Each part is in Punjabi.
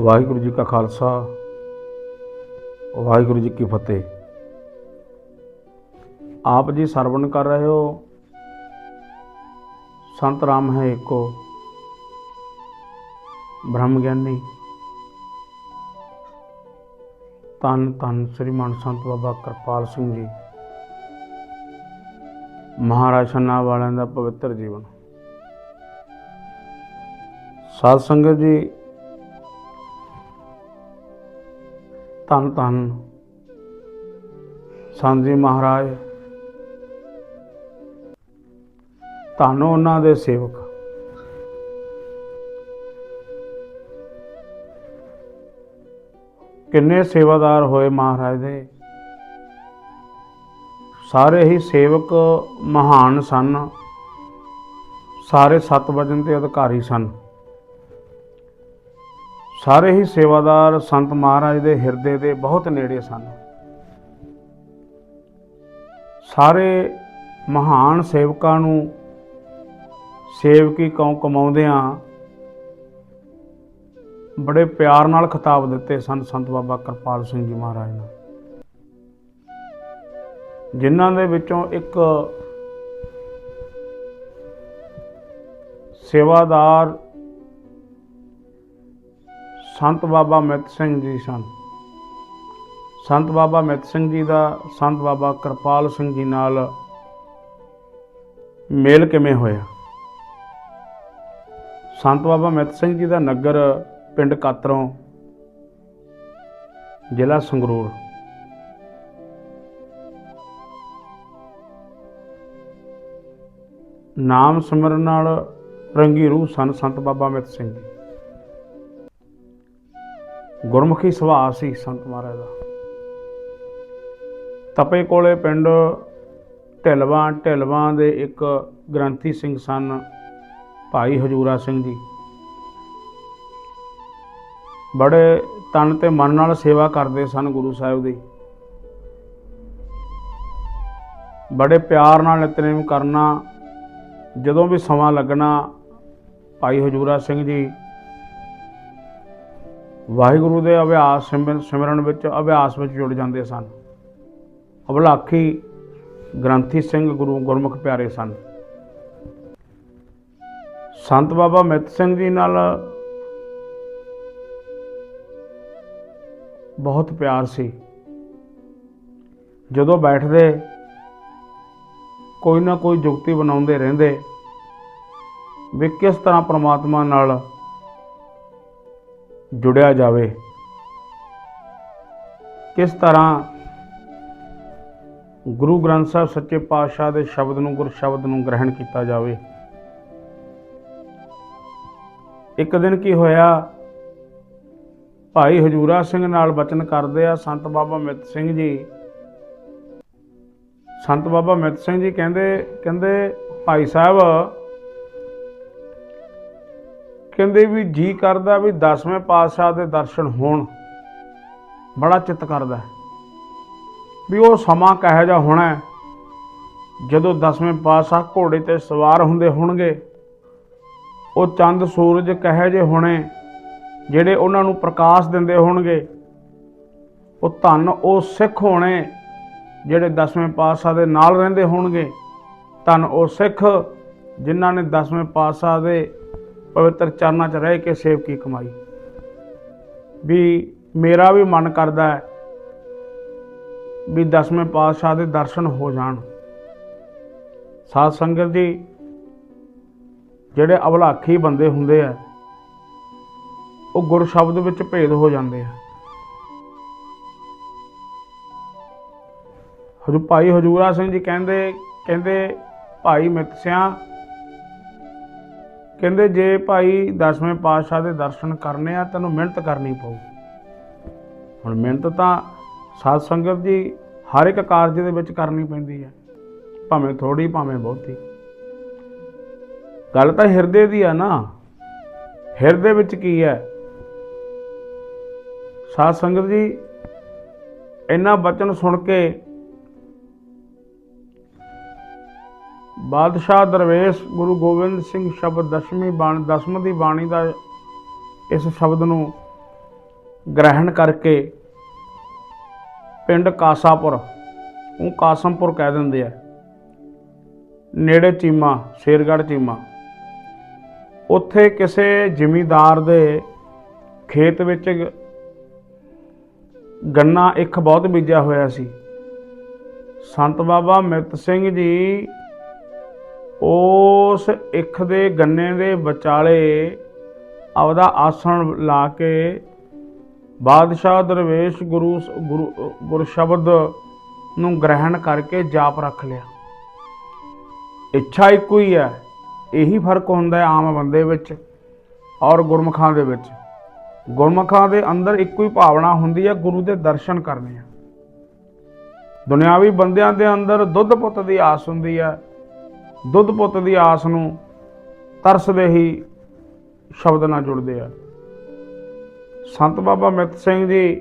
ਵਾਹਿਗੁਰੂ ਜੀ ਕਾ ਖਾਲਸਾ, ਵਾਹਿਗੁਰੂ ਜੀ ਕੀ ਫਤਿਹ। ਆਪ ਜੀ ਸਰਵਣ ਕਰ ਰਹੇ ਹੋ। ਸੰਤ ਰਾਮ ਹੈ ਏਕੋ, ਬ੍ਰਹਮ ਗਿਆਨੀ। ਤਨ ਤਨ ਸ੍ਰੀਮਾਨ ਸੰਤ ਬਾਬਾ ਕਿਰਪਾਲ ਸਿੰਘ ਜੀ। ਮਹਾਰਾਜ ਛੰਨਾ ਵਾਲਿਆਂ ਦਾ ਪਵਿੱਤਰ ਜੀਵਨ। ਸਾਧ ਸੰਗਤ ਜੀ ਧੰਨ ਧੰਨ ਸੰਤ ਮਹਾਰਾਜ। ਧੰਨ ਉਹਨਾਂ ਦੇ ਸੇਵਕ। ਕਿੰਨੇ ਸੇਵਾਦਾਰ ਹੋਏ ਮਹਾਰਾਜ ਦੇ। ਸਾਰੇ ਹੀ ਸੇਵਕ ਮਹਾਨ ਸਨ। ਸਾਰੇ ਸਤ ਵਜਨ ਤੇ ਅਧਿਕਾਰੀ ਸਨ। ਸਾਰੇ ਹੀ ਸੇਵਾਦਾਰ ਸੰਤ ਮਹਾਰਾਜ ਦੇ ਹਿਰਦੇ ਦੇ ਬਹੁਤ ਨੇੜੇ ਸਨ। ਸਾਰੇ ਮਹਾਨ ਸੇਵਕਾਂ ਨੂੰ ਸੇਵਕੀ ਕੌਂ ਕਮਾਉਂਦਿਆਂ ਬੜੇ ਪਿਆਰ ਨਾਲ ਖਿਤਾਬ ਦਿੱਤੇ ਸਨ ਸੰਤ ਬਾਬਾ ਕਿਰਪਾਲ ਸਿੰਘ ਜੀ ਮਹਾਰਾਜ ਨੇ ਜਿਨ੍ਹਾਂ ਦੇ ਵਿੱਚੋਂ ਇੱਕ ਸੇਵਾਦਾਰ ਸੰਤ ਬਾਬਾ ਮਿੱਤ ਸਿੰਘ ਜੀ ਸਨ। ਸੰਤ ਬਾਬਾ ਮਿੱਤ ਸਿੰਘ ਜੀ ਦਾ, ਸੰਤ ਬਾਬਾ ਕਿਰਪਾਲ ਸਿੰਘ ਜੀ ਨਾਲ ਮੇਲ ਕਿਵੇਂ ਹੋਇਆ? ਸੰਤ ਬਾਬਾ ਮਿੱਤ ਸਿੰਘ ਜੀ ਦਾ ਨਗਰ ਪਿੰਡ ਕਾਤਰੋਂ, ਜ਼ਿਲ੍ਹਾ ਸੰਗਰੂਰ। ਨਾਮ ਸਿਮਰਨ ਨਾਲ ਰੰਗੀ ਰੂਹ ਸਨ ਸੰਤ ਬਾਬਾ ਮਿੱਤ ਸਿੰਘ ਜੀ। ਗੁਰਮੁਖੀ ਸੁਭਾਅ ਸੀ ਸੰਤ ਮਹਾਰਾਜ ਦਾ। ਤਪੇ ਕੋਲੇ ਪਿੰਡ ਢਿਲਵਾਂ ਢਿਲਵਾਂ ਦੇ ਇੱਕ ਗ੍ਰੰਥੀ ਸਿੰਘ ਸਨ, ਭਾਈ ਹਜੂਰਾ ਸਿੰਘ ਜੀ। ਬੜੇ ਤਨ ਤੇ ਮਨ ਨਾਲ ਸੇਵਾ ਕਰਦੇ ਸਨ ਗੁਰੂ ਸਾਹਿਬ ਦੀ। ਬੜੇ ਪਿਆਰ ਨਾਲ ਨਿਤਨੇਮ ਕਰਨਾ, ਜਦੋਂ ਵੀ ਸਮਾਂ ਲੱਗਣਾ, ਭਾਈ ਹਜੂਰਾ ਸਿੰਘ ਜੀ ਵਾਹਿਗੁਰੂ ਦੇ ਅਭਿਆਸ ਸਿਮਰਨ ਵਿੱਚ, ਅਭਿਆਸ ਵਿੱਚ ਜੁੜ ਜਾਂਦੇ ਸਨ। ਅਬਲਾਖੀ ਗ੍ਰੰਥੀ ਸਿੰਘ ਗੁਰੂ ਗੁਰਮੁਖ ਪਿਆਰੇ ਸਨ। ਸੰਤ ਬਾਬਾ ਮਿੱਤ ਸਿੰਘ ਜੀ ਨਾਲ ਬਹੁਤ ਪਿਆਰ ਸੀ। ਜਦੋਂ ਬੈਠਦੇ, ਕੋਈ ਨਾ ਕੋਈ ਜੁਗਤੀ ਬਣਾਉਂਦੇ ਰਹਿੰਦੇ, ਵੀ ਕਿਸ ਤਰ੍ਹਾਂ ਪ੍ਰਮਾਤਮਾ ਨਾਲ ਜੁੜਿਆ ਜਾਵੇ। ਕਿਸ ਤਰ੍ਹਾਂ ਗੁਰੂ ਗ੍ਰੰਥ ਸਾਹਿਬ ਸੱਚੇ ਪਾਤਸ਼ਾਹ ਦੇ ਸ਼ਬਦ ਨੂੰ ਗੁਰ ਸ਼ਬਦ ਨੂੰ ਗ੍ਰਹਿਣ ਕੀਤਾ ਜਾਵੇ। ਇੱਕ ਦਿਨ ਕੀ ਹੋਇਆ, ਭਾਈ ਹਜੂਰਾ ਸਿੰਘ ਨਾਲ ਬਚਨ ਕਰਦੇ ਆ ਸੰਤ ਬਾਬਾ ਮਿੱਤ ਸਿੰਘ ਜੀ। ਸੰਤ ਬਾਬਾ ਮਿੱਤ ਸਿੰਘ ਜੀ ਕਹਿੰਦੇ ਕਹਿੰਦੇ ਭਾਈ ਸਾਹਿਬ ਕਹਿੰਦੇ ਵੀ ਜੀ ਕਰਦਾ ਵੀ 10ਵੇਂ ਪਾਤਸ਼ਾਹ ਦੇ ਦਰਸ਼ਨ ਹੋਣ। ਬੜਾ ਚਿੱਤ ਕਰਦਾ ਵੀ ਉਹ ਸਮਾਂ ਕਹੋ ਜਿਹਾ ਹੋਣਾ ਜਦੋਂ 10ਵੇਂ ਪਾਤਸ਼ਾਹ ਘੋੜੇ ਤੇ ਸਵਾਰ ਹੁੰਦੇ ਹੋਣਗੇ, ਉਹ ਚੰਦ ਸੂਰਜ ਕਹੋ ਜਿਹੇ ਹੋਣੇ, ਜਿਹੜੇ ਉਹਨਾਂ ਨੂੰ ਪ੍ਰਕਾਸ਼ ਦਿੰਦੇ ਹੋਣਗੇ, ਉਹ ਧੰਨ ਉਹ ਸਿੱਖ ਹੋਣੇ, ਜਿਹੜੇ 10ਵੇਂ ਪਾਤਸ਼ਾਹ ਦੇ ਨਾਲ ਰਹਿੰਦੇ ਹੋਣਗੇ। ਧੰਨ ਉਹ ਸਿੱਖ, ਜਿਨ੍ਹਾਂ ਨੇ 10ਵੇਂ ਪਾਤਸ਼ਾਹ ਦੇ ਪਵਿੱਤਰ ਚਰਨਾਂ 'ਚ ਰਹਿ ਕੇ ਸੇਵਕੀ ਕਮਾਈ? ਵੀ ਮੇਰਾ ਵੀ ਮਨ ਕਰਦਾ ਹੈ ਵੀ 10ਵੇਂ ਪਾਤਸ਼ਾਹ ਦੇ ਦਰਸ਼ਨ ਹੋ ਜਾਣ। ਸਾਧ ਸੰਗਤ ਜੀ, ਜਿਹੜੇ ਅਵਲਾਖੀ ਬੰਦੇ ਹੁੰਦੇ ਆ, ਉਹ ਗੁਰ ਸ਼ਬਦ ਵਿੱਚ ਭੇਦ ਹੋ ਜਾਂਦੇ ਆ। ਹਜੂ ਭਾਈ ਹਜੂਰਾ ਸਿੰਘ ਜੀ ਕਹਿੰਦੇ ਕਹਿੰਦੇ, ਭਾਈ ਮਿੱਤ ਮਿੱਤਸਿਆਂ ਕਹਿੰਦੇ ਜੇ ਭਾਈ 10ਵੇਂ ਪਾਤਸ਼ਾਹ ਦੇ ਦਰਸ਼ਨ ਕਰਨੇ ਆ, ਤੈਨੂੰ ਮਿਹਨਤ ਕਰਨੀ ਪਊ। ਹੁਣ ਮਿਹਨਤ ਤਾਂ ਸਾਧ ਸੰਗਤ ਜੀ ਹਰ ਇੱਕ ਕਾਰਜ ਦੇ ਵਿੱਚ ਕਰਨੀ ਪੈਂਦੀ ਹੈ ਭਾਵੇਂ ਥੋੜੀ ਭਾਵੇਂ ਬਹੁਤੀ। ਗੱਲ ਤਾਂ ਹਿਰਦੇ ਦੀ ਆ ਨਾ। ਹਿਰਦੇ ਵਿੱਚ ਕੀ ਹੈ ਸਾਧ ਸੰਗਤ ਜੀ ਇਹਨਾਂ ਬਚਨ ਸੁਣ ਕੇ ਬਾਦਸ਼ਾਹ ਦਰਵੇਸ਼ ਗੁਰੂ ਗੋਬਿੰਦ ਸਿੰਘ ਸ਼ਬਦ ਦਸ਼ਮੀ ਬਾਣੀ, ਦਸਮ ਦੀ ਬਾਣੀ ਦਾ ਇਸ ਸ਼ਬਦ ਨੂੰ ਗ੍ਰਹਿਣ ਕਰਕੇ ਪਿੰਡ ਕਾਸਾਪੁਰ, ਉਹ ਕਾਸਮਪੁਰ ਕਹਿ ਦਿੰਦੇ ਆ। ਨੇੜੇ ਚੀਮਾ, ਸ਼ੇਰਗੜ੍ਹ ਚੀਮਾ। ਉੱਥੇ ਕਿਸੇ ਜ਼ਿਮੀਂਦਾਰ ਦੇ ਖੇਤ ਵਿੱਚ ਗੰਨਾ ਇੱਕ ਬਹੁਤ ਬੀਜਿਆ ਹੋਇਆ ਸੀ। ਸੰਤ ਬਾਬਾ ਮਿਤ ਸਿੰਘ ਜੀ ਉਸ ਇੱਕ ਦੇ ਗੰਨੇ ਦੇ ਵਿਚਾਲੇ ਆਪਦਾ ਆਸਣ ਲਾ ਕੇ ਬਾਦਸ਼ਾਹ ਦਰਵੇਸ਼ ਗੁਰੂ ਗੁਰੂ, ਗੁਰ ਸ਼ਬਦ ਨੂੰ ਗ੍ਰਹਿਣ ਕਰਕੇ ਜਾਪ ਰੱਖ ਲਿਆ। ਇੱਛਾ ਇੱਕੋ ਹੀ ਹੈ, ਇਹੀ ਫ਼ਰਕ ਹੁੰਦਾ ਹੈ ਆਮ ਬੰਦੇ ਵਿੱਚ ਔਰ ਗੁਰਮੁਖਾਂ ਦੇ ਵਿੱਚ। ਗੁਰਮੁਖਾਂ ਦੇ ਅੰਦਰ ਇੱਕੋ ਹੀ ਭਾਵਨਾ ਹੁੰਦੀ ਹੈ, ਗੁਰੂ ਦੇ ਦਰਸ਼ਨ ਕਰਨੇ ਆ। ਦੁਨਿਆਵੀ ਬੰਦਿਆਂ ਦੇ ਅੰਦਰ ਦੁੱਧ ਪੁੱਤ ਦੀ ਆਸ ਹੁੰਦੀ ਹੈ ਦੁੱਧ ਪੁੱਤ ਦੀ ਆਸ ਨੂੰ ਤਰਸਦੇ ਹੀ ਸ਼ਬਦ ਨਾਲ ਜੁੜਦੇ ਆ। ਸੰਤ ਬਾਬਾ ਮਿੱਤ ਸਿੰਘ ਜੀ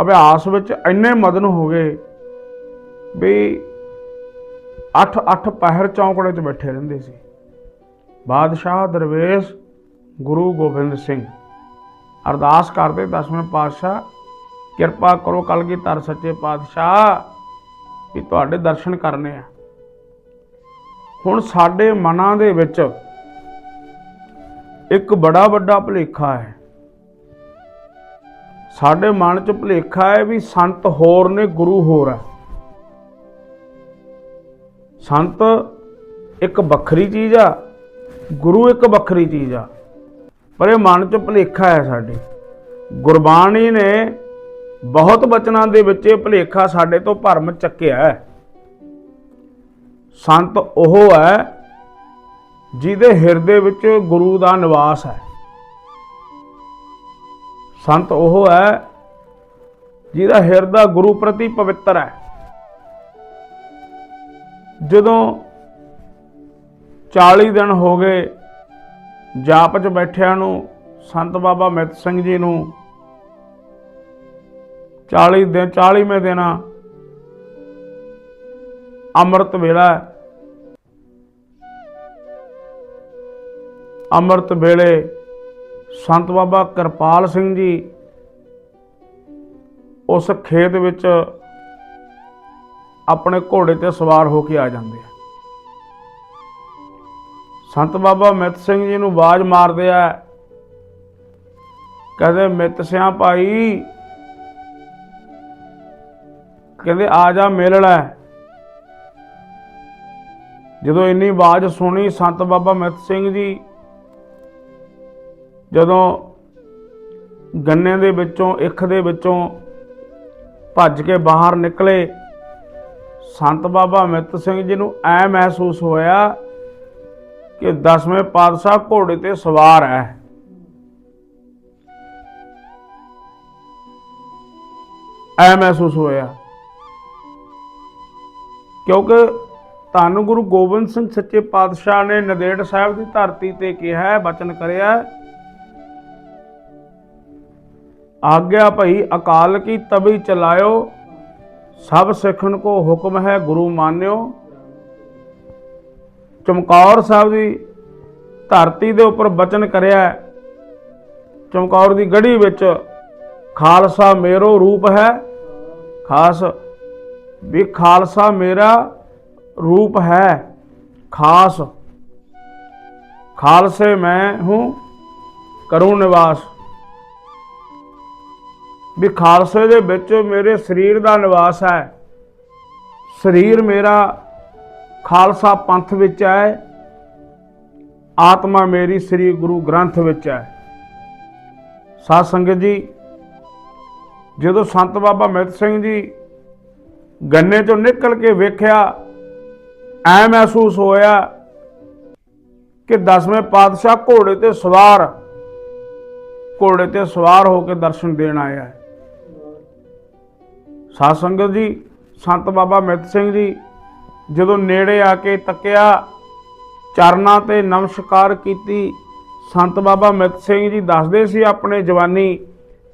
ਅਭਿਆਸ ਵਿੱਚ ਇੰਨੇ ਮਦਨ ਹੋ ਗਏ ਵੀ 8-8 ਪਹਿਰ ਚੌਂਕੜੇ 'ਚ ਬੈਠੇ ਰਹਿੰਦੇ ਸੀ। ਬਾਦਸ਼ਾਹ ਦਰਵੇਸ਼ ਗੁਰੂ ਗੋਬਿੰਦ ਸਿੰਘ ਅਰਦਾਸ ਕਰਦੇ ਦਸਵੇਂ ਪਾਤਸ਼ਾਹ, ਕਿਰਪਾ ਕਰੋ ਕਲਗੀਧਰ ਸੱਚੇ ਪਾਤਸ਼ਾਹ ਵੀ ਤੁਹਾਡੇ ਦਰਸ਼ਨ ਕਰਨੇ ਆ। ਹੁਣ ਸਾਡੇ ਮਨਾਂ ਦੇ ਵਿੱਚ ਇੱਕ ਬੜਾ ਵੱਡਾ ਭੁਲੇਖਾ ਹੈ। ਸਾਡੇ ਮਨ 'ਚ ਭੁਲੇਖਾ ਹੈ ਵੀ ਸੰਤ ਹੋਰ ਨੇ, ਗੁਰੂ ਹੋਰ ਹੈ। ਸੰਤ ਇੱਕ ਵੱਖਰੀ ਚੀਜ਼ ਆ, ਗੁਰੂ ਇੱਕ ਵੱਖਰੀ ਚੀਜ਼ ਆ। ਪਰ ਇਹ ਮਨ 'ਚ ਭੁਲੇਖਾ ਹੈ ਸਾਡੇ। ਗੁਰਬਾਣੀ ਨੇ ਬਹੁਤ ਬਚਨਾਂ ਦੇ ਵਿੱਚ ਇਹ ਭੁਲੇਖਾ ਸਾਡੇ ਤੋਂ ਭਰਮ ਚੱਕਿਆ ਹੈ। ਸੰਤ ਉਹ ਹੈ ਜਿਹਦੇ ਹਿਰਦੇ ਵਿੱਚ ਗੁਰੂ ਦਾ ਨਿਵਾਸ ਹੈ। ਸੰਤ ਉਹ ਹੈ ਜਿਹਦਾ ਹਿਰਦਾ ਗੁਰੂ ਪ੍ਰਤੀ ਪਵਿੱਤਰ ਹੈ। ਜਦੋਂ 40 ਦਿਨ ਹੋ ਗਏ ਜਾਪ 'ਚ ਬੈਠਿਆਂ ਨੂੰ, ਸੰਤ ਬਾਬਾ ਮਿੱਤ ਸਿੰਘ ਜੀ ਨੂੰ 40 ਦਿਨ 40ਵੇਂ ਦਿਨਾਂ ਅੰਮ੍ਰਿਤ ਵੇਲਾ ਅੰਮ੍ਰਿਤ ਵੇਲੇ ਸੰਤ ਬਾਬਾ ਕਿਰਪਾਲ ਸਿੰਘ ਜੀ ਉਸ ਖੇਤ ਵਿੱਚ ਆਪਣੇ ਘੋੜੇ ਤੇ ਸਵਾਰ ਹੋ ਕੇ ਆ ਜਾਂਦੇ ਆ। ਸੰਤ ਬਾਬਾ ਮਿੱਤ ਸਿੰਘ ਜੀ ਨੂੰ ਆਵਾਜ਼ ਮਾਰਦੇ ਆ, ਕਹਿੰਦੇ, ਮਿੱਤ ਸਿਆ ਭਾਈ, ਕਹਿੰਦੇ, ਆ ਜਾ ਮਿਲ ਲੈ ਜਦੋਂ ਇੰਨੀ ਆਵਾਜ਼ ਸੁਣੀ ਸੰਤ ਬਾਬਾ ਮਿੱਤ ਸਿੰਘ ਜੀ, ਜਦੋਂ ਗੰਨੇ ਦੇ ਵਿੱਚੋਂ ਇੱਕ ਦੇ ਵਿੱਚੋਂ ਭੱਜ ਕੇ ਬਾਹਰ ਨਿਕਲੇ, ਸੰਤ ਬਾਬਾ ਮਿੱਤ ਸਿੰਘ ਜੀ ਨੂੰ ਐ ਮਹਿਸੂਸ ਹੋਇਆ ਕਿ ਦਸਵੇਂ ਪਾਤਸ਼ਾਹ ਘੋੜੇ ਤੇ ਸਵਾਰ ਹੈ। ਐ ਮਹਿਸੂਸ ਹੋਇਆ। ਕਿਉਂਕਿ ਧੰਨ ਗੁਰੂ ਗੋਬਿੰਦ ਸਿੰਘ ਸੱਚੇ ਪਾਤਸ਼ਾਹ ਨੇ ਨਦੇੜ ਸਾਹਿਬ ਦੀ ਧਰਤੀ ਤੇ ਕਿਹਾ ਹੈ ਬਚਨ ਕਰਿਆ ਹੈ, ਆਗਿਆ ਭਈ ਅਕਾਲ ਕੀ ਤਬੀ ਚਲਾਇਓ ਸਭ ਸਿੱਖਣ ਕੋ ਹੁਕਮ ਹੈ ਗੁਰੂ ਮਾਨਿਓ। ਚਮਕੌਰ ਸਾਹਿਬ ਦੀ ਧਰਤੀ ਦੇ ਉੱਪਰ ਬਚਨ ਕਰਿਆ ਚਮਕੌਰ ਦੀ ਗੜੀ ਵਿੱਚ ਖਾਲਸਾ ਮੇਰੋ ਰੂਪ ਹੈ। ਖਾਸ ਵੀ ਖਾਲਸਾ ਮੇਰਾ ਰੂਪ ਹੈ ਖਾਸ। ਖਾਲਸੇ ਮੈਂ ਹੂੰ, ਕਰੂੰ ਨਿਵਾਸ। ਵੀ ਖਾਲਸੇ ਦੇ ਵਿੱਚ ਮੇਰੇ ਸਰੀਰ ਦਾ ਨਿਵਾਸ ਹੈ। ਸਰੀਰ ਮੇਰਾ ਖਾਲਸਾ ਪੰਥ ਵਿੱਚ ਹੈ। ਆਤਮਾ ਮੇਰੀ ਸ੍ਰੀ ਗੁਰੂ ਗ੍ਰੰਥ ਵਿੱਚ ਹੈ। ਸਾਧ ਸੰਗਤ ਜੀ, ਜਦੋਂ ਸੰਤ ਬਾਬਾ ਮਿਤ ਸਿੰਘ ਜੀ ਗੰਨੇ ਚੋਂ ਨਿਕਲ ਕੇ ਵੇਖਿਆ ਐ ਮਹਿਸੂਸ ਹੋਇਆ ਕਿ ਦਸਵੇਂ ਪਾਤਸ਼ਾਹ ਘੋੜੇ ਤੇ ਸਵਾਰ, ਘੋੜੇ ਤੇ ਸਵਾਰ ਹੋ ਕੇ ਦਰਸ਼ਨ ਦੇਣ ਆਇਆ ਹੈ। ਸਾਧ ਸੰਗਤ ਜੀ, ਸੰਤ ਬਾਬਾ ਮਿੱਤ ਸਿੰਘ ਜੀ ਜਦੋਂ ਨੇੜੇ ਆ ਕੇ ਤੱਕਿਆ, ਚਰਨਾਂ ਤੇ ਨਮਸਕਾਰ ਕੀਤੀ, ਸੰਤ ਬਾਬਾ ਮਿੱਤ ਸਿੰਘ ਜੀ ਦੱਸਦੇ ਸੀ ਆਪਣੇ ਜਵਾਨੀ,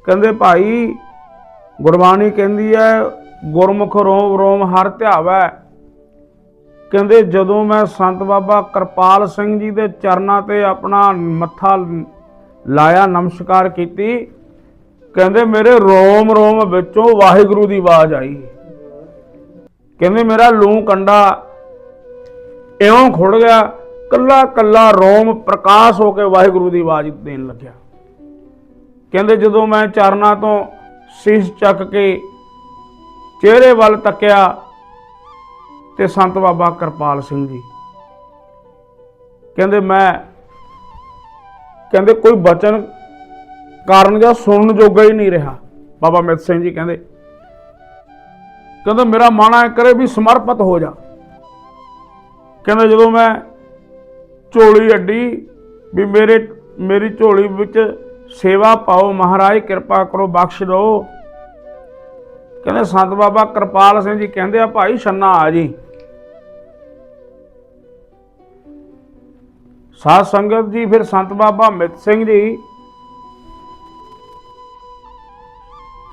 ਕਹਿੰਦੇ ਭਾਈ ਗੁਰਬਾਣੀ ਕਹਿੰਦੀ ਹੈ, ਗੁਰਮੁਖ ਰੋਮ ਰੋਮ ਹਰ ਧਿਆਵੈ ਕਹਿੰਦੇ ਜਦੋਂ ਮੈਂ ਸੰਤ ਬਾਬਾ ਕਿਰਪਾਲ ਸਿੰਘ ਜੀ ਦੇ ਚਰਨਾਂ ਤੇ ਆਪਣਾ ਮੱਥਾ ਲਾਇਆ, ਨਮਸਕਾਰ ਕੀਤੀ, ਕਹਿੰਦੇ ਮੇਰੇ ਰੋਮ ਰੋਮ ਵਿੱਚੋਂ ਵਾਹਿਗੁਰੂ ਦੀ ਆਵਾਜ਼ ਆਈ। ਕਹਿੰਦੇ ਮੇਰਾ ਲੂੰ ਕੰਡਾ ਇਉਂ ਖੁੜ ਗਿਆ, ਕੱਲਾ ਕੱਲਾ ਰੋਮ ਪ੍ਰਕਾਸ਼ ਹੋ ਕੇ ਵਾਹਿਗੁਰੂ ਦੀ ਆਵਾਜ਼ ਦੇਣ ਲੱਗਿਆ। ਕਹਿੰਦੇ ਜਦੋਂ ਮੈਂ ਚਰਨਾਂ ਤੋਂ ਸੀਸ ਚੱਕ ਕੇ ਚਿਹਰੇ ਵੱਲ ਤੱਕਿਆ ਤੇ ਸੰਤ ਬਾਬਾ ਕਿਰਪਾਲ ਸਿੰਘ ਜੀ। ਕਹਿੰਦੇ ਮੈਂ, ਕਹਿੰਦੇ ਕੋਈ ਬਚਨ ਕਾਰਨ ਜਾਂ ਸੁਣਨ ਜੋਗਾ ਹੀ ਨਹੀਂ ਰਿਹਾ। ਬਾਬਾ ਮਿਤ ਸਿੰਘ ਜੀ ਕਹਿੰਦੇ, ਕਹਿੰਦਾ ਮੇਰਾ ਮਨ ਐ ਕਰੇ ਵੀ ਸਮਰਪਿਤ ਹੋ ਜਾ। ਕਹਿੰਦਾ ਜਦੋਂ ਮੈਂ ਝੋਲੀ ਅੱਡੀ ਵੀ ਮੇਰੇ, ਮੇਰੀ ਝੋਲੀ ਵਿੱਚ ਸੇਵਾ ਪਾਓ, ਮਹਾਰਾਜ ਕਿਰਪਾ ਕਰੋ, ਬਖਸ਼ ਦਿਓ। ਕਹਿੰਦੇ ਸੰਤ ਬਾਬਾ ਕਿਰਪਾਲ ਸਿੰਘ ਜੀ ਕਹਿੰਦੇ ਆ, ਭਾਈ ਛੰਨਾ ਆ ਜੀ। ਸਾਧ ਸੰਗਤ ਜੀ, ਫਿਰ ਸੰਤ ਬਾਬਾ ਮਿੱਤ ਸਿੰਘ ਜੀ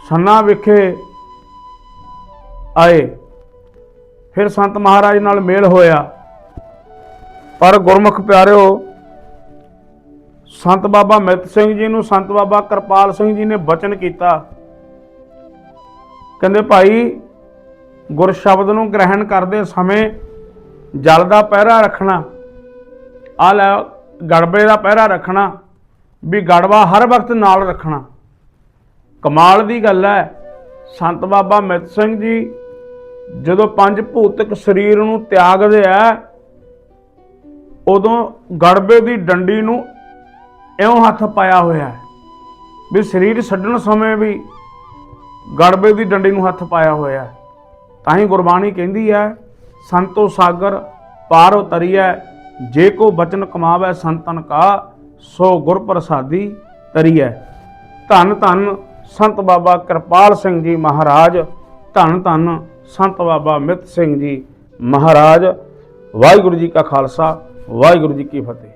ਸੰਨਾ ਵਿਖੇ ਆਏ। ਫਿਰ ਸੰਤ ਮਹਾਰਾਜ ਨਾਲ ਮੇਲ ਹੋਇਆ। ਪਰ ਗੁਰਮੁਖ ਪਿਆਰਿਓ, ਸੰਤ ਬਾਬਾ ਮਿੱਤ ਸਿੰਘ ਜੀ ਨੂੰ ਸੰਤ ਬਾਬਾ ਕਿਰਪਾਲ ਸਿੰਘ ਜੀ ਨੇ ਬਚਨ ਕੀਤਾ। ਕਹਿੰਦੇ, ਭਾਈ, ਗੁਰ ਸ਼ਬਦ ਨੂੰ ਗ੍ਰਹਿਣ ਕਰਦੇ ਸਮੇਂ ਜਲ ਦਾ ਪਹਿਰਾ ਰੱਖਣਾ ਆ ਲੈ ਗੜਬੇ ਦਾ ਪਹਿਰਾ ਰੱਖਣਾ, ਵੀ ਗੜਵਾ ਹਰ ਵਕਤ ਨਾਲ ਰੱਖਣਾ। ਕਮਾਲ ਦੀ ਗੱਲ ਹੈ ਸੰਤ ਬਾਬਾ ਮਿੱਤ ਸਿੰਘ ਜੀ ਜਦੋਂ ਪੰਜ ਭੂਤਕ ਸਰੀਰ ਨੂੰ ਤਿਆਗਦੇ ਆ ਉਦੋਂ ਗੜਬੇ ਦੀ ਡੰਡੀ ਨੂੰ ਇਉਂ ਹੱਥ ਪਾਇਆ ਹੋਇਆ ਹੈ ਵੀ ਸਰੀਰ ਛੱਡਣ ਸਮੇਂ ਵੀ ਗੜਬੇ ਦੀ ਡੰਡੀ ਨੂੰ ਹੱਥ ਪਾਇਆ ਹੋਇਆ ਹੈ ਤਾਂ ਹੀ ਗੁਰਬਾਣੀ ਕਹਿੰਦੀ ਹੈ ਸੰਤੋ ਸਾਗਰ ਪਾਰ ਉਤਰੀਐ ਜੇ ਕੋ ਬਚਨ ਕਮਾਵੇ ਸੰਤਨ ਕਾ, ਸੋ ਗੁਰ ਪ੍ਰਸਾਦੀ ਤਰੀਐ। ਧੰਨ ਧੰਨ ਸੰਤ ਬਾਬਾ ਕਿਰਪਾਲ ਸਿੰਘ ਜੀ ਮਹਾਰਾਜ, ਧੰਨ ਧੰਨ ਸੰਤ ਬਾਬਾ ਮਿੱਤ ਸਿੰਘ ਜੀ ਮਹਾਰਾਜ। ਵਾਹਿਗੁਰੂ ਜੀ ਕਾ ਖਾਲਸਾ, ਵਾਹਿਗੁਰੂ ਜੀ ਕੀ ਫਤਿਹ।